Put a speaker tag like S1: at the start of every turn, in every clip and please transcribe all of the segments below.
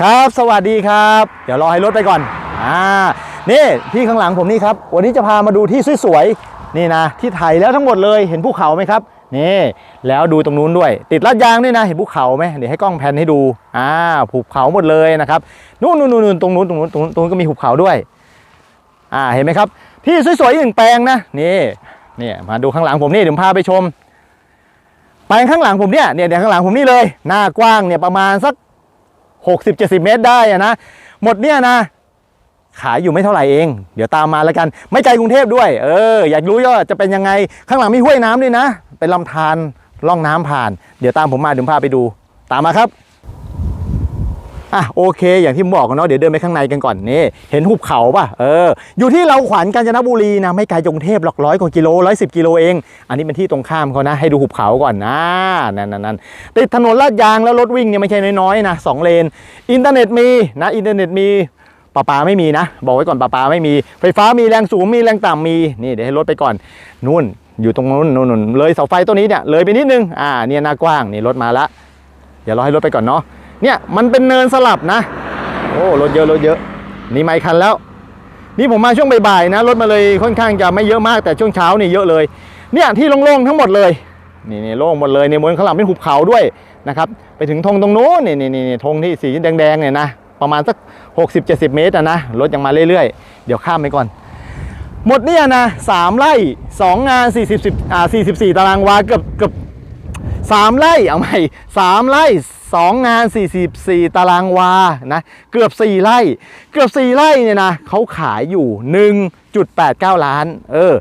S1: ครับสวัสดีครับ เดี๋ยวรอให้รถไปก่อนอ่านี่ที่ข้างหลังผมนี่ครับวันนี้จะพามาดูที่สวยๆนี่นะที่ถ่ายแล้วทั้งหมดเลยเห็นภูเขาไหมครับนี่แล้วดูตรงนู้นด้วย ติดลาดยางด้วยนะเห็นภูเขาไหมเดี๋ยวให้กล้องแพนให้ดูอ่าภูเขาหมดเลยนะครับนู่นนู่นนู่นตรงนู้นตรงนู้นตรงนู้นตรงนู้นก็มีภูเขาด้วยอ่าเห็นไหมครับ ที่สวยๆอีกหนึ่งแปลงนะนี่นี่มาดูข้างหลังผมนี่เดี๋ยวพาไปชมแปลงข้างหลังผมเนี่ยเนี่ยเดี๋ยวข้างหลังผมนี่เลย หน้ากว้างเนี่ยประมาณสัก 60-70 เมตรได้อะนะ หมดเนี่ยนะขายอยู่ไม่เท่าไหร่เอง เดี๋ยวตามมาแล้วกัน ไม่ไกลกรุงเทพด้วย เออ อยากรู้ว่าจะเป็นยังไง ข้างหลังมีห้วยน้ำด้วยนะ เป็นลำธารล่องน้ำผ่าน เดี๋ยวตามผมมาเดี๋ยวผมพาไปดู ตามมาครับ อะโอเค อย่างที่ผมบอกเนาะเดี๋ยวเดินไปข้างในกันก่อนนี่เห็นหุบเขาป่ะเอออยู่ที่เราขวัญกาญจนบุรีนะไม่ไกลกรุงเทพหรอกร้อยกว่ากิโลร้อยสิบกิโลเอง อันนี้เป็นที่ตรงข้ามเขานะให้ดูหุบเขาก่อนนะนั่นนั่นนั่นติดถนนลาดยางแล้วรถวิ่งเนี่ยไม่ใช่น้อยๆนะสองเลน อินเทอร์เน็ตมีนะอินเทอร์เน็ตมีปลาปลาไม่มีนะ บอกไว้ก่อนปลาปลาไม่มีไฟฟ้ามีแรงสูงมีแรงต่ำมีนี่เดี๋ยวให้รถไปก่อนนู่นอยู่ตรงนู้นนู่นนู่นเลยเสาไฟต้นนี้เนี่ยเลยไปนิดนึงอ่าเนี่ยหน้ากว้างนี่รถมาละเดี๋ยวรอให้รถไปก่อนเนาะ เนี่ยมันเป็นเนินสลับนะ โอ้รถเยอะรถเยอะ นี่ไม่คันแล้ว นี่ผมมาช่วงบ่ายๆนะรถมาเลยค่อนข้างจะไม่เยอะมากแต่ช่วงเช้านี่เยอะเลย เนี่ยที่โล่งๆทั้งหมดเลยนี่นี่โล่งหมดเลยในบนข้างหลังเป็นหุบเขาด้วยนะครับไปถึงธงตรงนู้นนี่นี่นี่ธงที่สีแดงๆเนี่ยนะประมาณสัก 60-70 เมตรนะรถยังมาเรื่อยๆ เดี๋ยวข้ามไปก่อน หมดเนี่ยนะสามไร่สองงาน40 10อ่า44 ตารางวาเกือบเกือบ สามไร่เอาใหม่สามไร่สองงาน 44 ตารางวานะเกือบ 4 ไร่ เกือบ 4 ไร่เนี่ยนะเขาขายอยู่ 1.89 ล้านเออ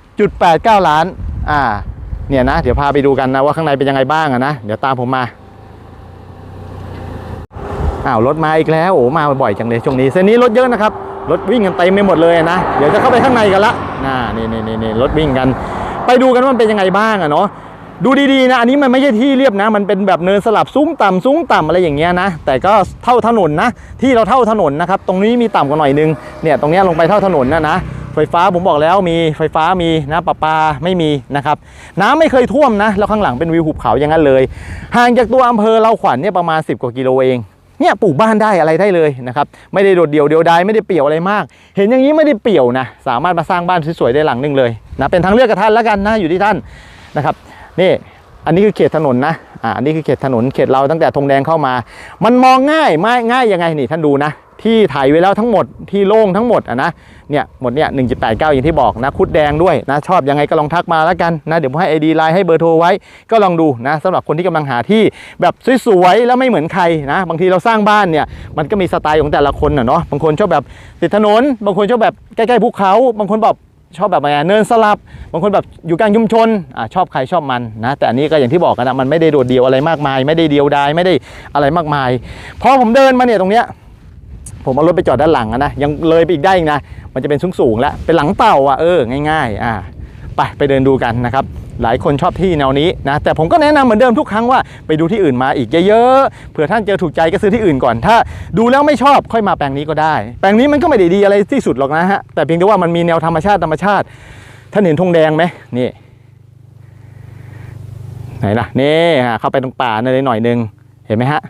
S1: 1.89 ล้านอ่าเนี่ยนะเดี๋ยวพาไปดูกันนะว่าข้างในเป็นยังไงบ้างอะนะเดี๋ยวตามผมมาอ้าวรถมาอีกแล้วโอ้มาบ่อยจังเลยช่วงนี้เส้นนี้รถเยอะนะครับรถวิ่งกันเต็มไปหมดเลยนะเดี๋ยวจะเข้าไปข้างในกันละน่านี่นี่นี่นี่รถวิ่งกัน ไปดูกันว่ามันเป็นยังไงบ้างอะเนาะ ดูดีๆนะ อันนี้มันไม่ใช่ที่เรียบนะ มันเป็นแบบเนินสลับสูงต่ำสูงต่ำอะไรอย่างเงี้ยนะ แต่ก็เท่าถนนนะ ที่เราเท่าถนนนะครับ ตรงนี้มีต่ำกว่าหน่อยนึง เนี่ยตรงนี้ลงไปเท่าถนนนะนะ ไฟฟ้าผมบอกแล้วมีไฟฟ้ามีนะประปาไม่มีนะครับ น้ำไม่เคยท่วมนะ แล้วข้างหลังเป็นวิวหุบเขาอย่างนั้นเลย ห่างจากตัวอำเภอเราขวัญเนี่ยประมาณ 10 กว่ากิโลเองเนี่ยปลูกบ้านได้อะไรได้เลยนะครับ ไม่ได้โดดเดี่ยวเดียวดายไม่ได้เปี่ยวอะไรมาก เห็นอย่างนี้ไม่ได้เปี่ยวนะ สามารถมาสร้างบ้านสวยๆได้หลังหนึงเลยนะเป็นทางเลือกกับท่านแล้วกันนะอยู่ที่ท่านนะครับ นี่อันนี้คือเขตถนนนะอ่าอันนี้คือเขตถนนเขตเราตั้งแต่ธงแดงเข้ามา มันมองง่ายไม่ง่ายยังไงนี่ท่านดูนะ ที่ถ่ายไว้แล้วทั้งหมดที่โล่งทั้งหมดอะนะเนี่ยหมดเนี่ย1.89อย่างที่บอกนะคุดแดงด้วยนะชอบยังไงก็ลองทักมาแล้วกันนะเดี๋ยวผมให้ ID ไลน์ให้เบอร์โทรไว้ก็ลองดูนะสำหรับคนที่กำลังหาที่แบบสวยๆแล้วไม่เหมือนใครนะบางทีเราสร้างบ้านเนี่ยมันก็มีสไตล์ของแต่ละคนน่ะเนาะบางคนชอบแบบติดถนน บางคนชอบแบบใกล้ๆภูเขา บางคนแบบ ชอบแบบอะไรเนินสลับบางคนแบบอยู่กลางชุมชนอชอบใครชอบมันนะแต่อันนี้ก็อย่างที่บอกกันนะมันไม่ได้โดดเดี่ยวอะไรมากมาย ไม่ได้เดียวดายไม่ได้อะไรมากมายพอผมเดินมาเนี่ยตรงเนี้ยผมเอารถไปจอดด้านหลังนะยังเลยไปอีกได้อีกนะมันจะเป็นสูงสูงแล้วเป็นหลังเต่าอะเออง่ายๆอ่าไปไปเดินดูกันนะครับ หลายคนชอบที่แนวนี้นะแต่ผมก็แนะนำเหมือนเดิมทุกครั้งว่าไปดูที่อื่นมาอีกเยอะๆเผื่อท่านเจอถูกใจก็ซื้อที่อื่นก่อน ถ้าดูแล้วไม่ชอบค่อยมาแปลงนี้ก็ได้ แปลงนี้มันก็ไม่ได้ดีอะไรที่สุดหรอกนะฮะแต่เพียงแต่ว่ามันมีแนวธรรมชาติธรรมชาติท่านเห็นธงแดงไหมนี่ไหนล่ะนี่ฮะเข้าไปตรงป่าหน่อยหน่อยนึงเห็นไหมฮะ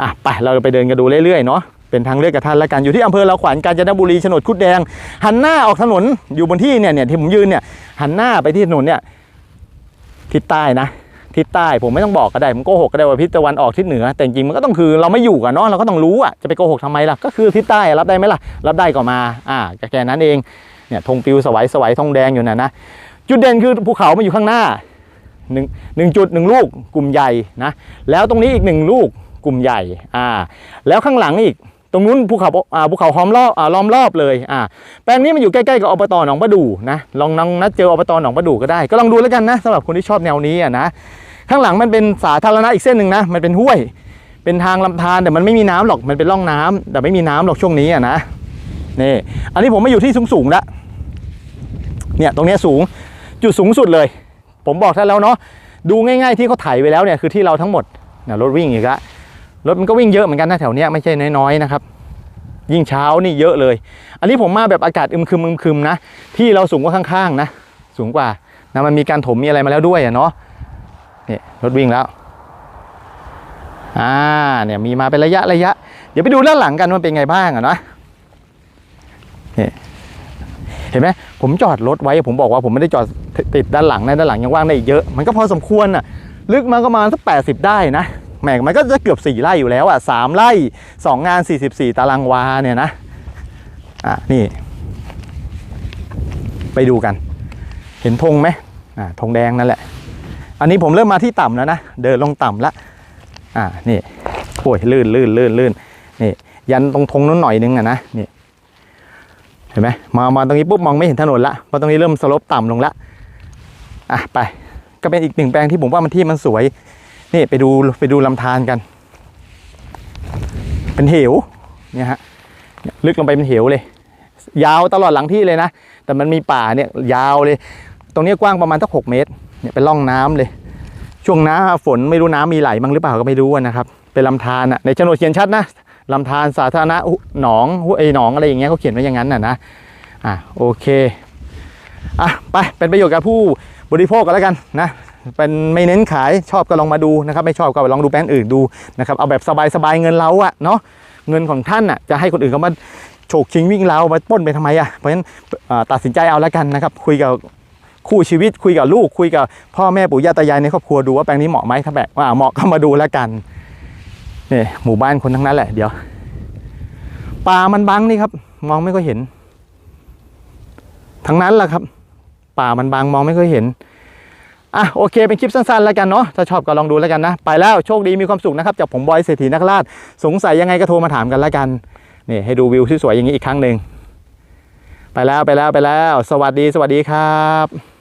S1: อะไปเราไปเดินกันดูเรื่อยๆเนาะ เป็นทางเลือกกับท่านแล้วกันอยู่ที่อำเภอเราขวัญกาญจนบุรีฉนดคุดแดง หันหน้าออกถนนอยู่บนที่เนี่ยเนี่ยที่ผมยืนเนี่ยหันหน้าไปที่ถนนเนี่ยทิศใต้นะทิศใต้ผมไม่ต้องบอกก็ได้ผมโกหกก็ได้ว่าทิศตะวันออกทิศเหนือ แต่จริงมันก็ต้องคือเราไม่อยู่กันเนาะเราก็ต้องรู้อะจะไปโกหกทำไมล่ะก็คือทิศใต้รับได้ไหมล่ะ รับได้ก็มาอ่าแค่นั้นเองเนี่ยธงปิวสวัยสวัยธงแดงอยู่น่ะนะจุดเด่นคือภูเขามาอยู่ข้างหน้าหนึ่งหนึ่งจุดหนึ่งลูกกลุ่มใหญ่นะแล้วตรงนี้อีกหนึ่งลูกกลุ่มใหญ่อ่าแล้วข้างหลังอีก รงนู้นภูเขาอ่าภูเขาห้อมรอบอ่าล้อมรอบเลยอ่าแปลงนี้มันอยู่ใกล้ๆกับอบตหนองประดูนะลองลองนัดเจออบตหนองประดูก็ได้ ก็ลองดูแล้วกันนะสำหรับคนที่ชอบแนวนี้อะนะข้างหลังมันเป็นสาธารณะอีกเส้นหนึ่งนะมันเป็นห้วย เป็นทางลำธารแต่มันไม่มีน้ำหรอกมันเป็นร่องน้ำแต่ไม่มีน้ำหรอกช่วงนี้อะนะนี่อันนี้ผมมาอยู่ที่สูงๆแล้วเนี่ยตรงนี้สูงจุดสูงสุดเลย ผมบอกท่านแล้วเนาะดูง่าย ๆที่เขาถ่ายไว้แล้วเนี่ยคือที่เราทั้งหมดนี่ยรถวิ่งอีกแล้ว รถมันก็วิ่งเยอะเหมือนกันนะแถวเนี้ยไม่ใช่น้อยๆนะครับ ยิ่งเช้านี่เยอะเลย อันนี้ผมมาแบบอากาศอึมครึมอึมครึมนะที่เราสูงกว่าข้างๆนะสูงกว่านะมันมีการถมมีอะไรมาแล้วด้วยอะเนาะนี่รถวิ่งแล้วอ่าเนี่ยมีมาเป็นระยะระยะ เดี๋ยวไปดูด้านหลังกันว่าเป็นไงบ้างอะนะนี่เห็นไหมผมจอดรถไว้ผมบอกว่าผมไม่ได้จอดติดด้านหลังนะด้านหลังยังว่างได้อีกเยอะ มันก็พอสมควรอะลึกมันก็มาสักแปดสิบได้นะ แหมมันก็จะเกือบสี่ไร่อยู่แล้วอะสามไร่สองงานสี่สิบสี่ตารางวาเนี่ยนะอะนี่ ไปดูกัน เห็นธงไหมอ่าธงแดงนั่นแหละ อันนี้ผมเริ่มมาที่ต่ำแล้วนะ เดินลงต่ำละอ่านี่โอ้ยลื่นลื่นลื่นลื่นนี่ ยันตรงธงนู้นหน่อยนึงอะนะนี่เห็นไหมมามาตรงนี้ปุ๊บมองไม่เห็นถนนละเพราะตรงนี้เริ่มสลบต่ำลงละอะไปก็เป็นอีกหนึ่งแปลงที่ผมว่ามันที่มันสวย นี่ไปดูไปดูลำธารกัน เป็นเหวเนี่ยฮะลึกลงไปเป็นเหวเลย ยาวตลอดหลังที่เลยนะ แต่มันมีป่าเนี่ยยาวเลย ตรงนี้กว้างประมาณสักหกเมตรเนี่ยเป็นร่องน้ำเลย ช่วงน้าฝนไม่รู้น้ำมีไหลบ้างหรือเปล่าก็ไม่รู้นะครับเป็นลำธารอะในโฉนดเขียนชัดนะลำธารสาธารณะหนองห้วยหนองอะไรอย่างเงี้ยเขาเขียนไว้อย่างนั้นน่ะนะอะโอเคอะไปเป็นประโยชน์กับผู้บริโภคกันแล้วกันนะ เป็นไม่เน้นขายชอบก็ลองมาดูนะครับ ไม่ชอบก็ลองดูแปลงอื่นดูนะครับเอาแบบสบายๆเงินเราอะเนาะเงินของท่านอะจะให้คนอื่นเขามาโฉกชิงวิ่งเรามาป้นไปทำไมอะเพราะฉะนั้นตัดสินใจเอาแล้วกันนะครับ คุยกับคู่ชีวิตคุยกับลูกคุยกับพ่อแม่ปู่ย่าตายายในครอบครัวดูว่าแปลงนี้เหมาะไหมถ้าแบบว่าเหมาะก็มาดูแล้วกันนี่หมู่บ้านคนทั้งนั้นแหละเดี๋ยวป่ามันบังนี่ครับ มองไม่ค่อยเห็น ทั้งนั้นแหละครับ ป่ามันบังมองไม่ค่อยเห็น อะโอเคเป็นคลิปสั้นๆแล้วกันเนาะถ้าชอบก็ลองดูแล้วกันนะ ไปแล้วโชคดีมีความสุขนะครับจากผมบอยเศรษฐีนักราชสงสัยยังไงก็โทรมาถามกันแล้วกันนี่ให้ดูวิวที่สวยอย่างนี้อีกครั้งหนึ่งไปแล้วไปแล้วไปแล้ว สวัสดีสวัสดีครับ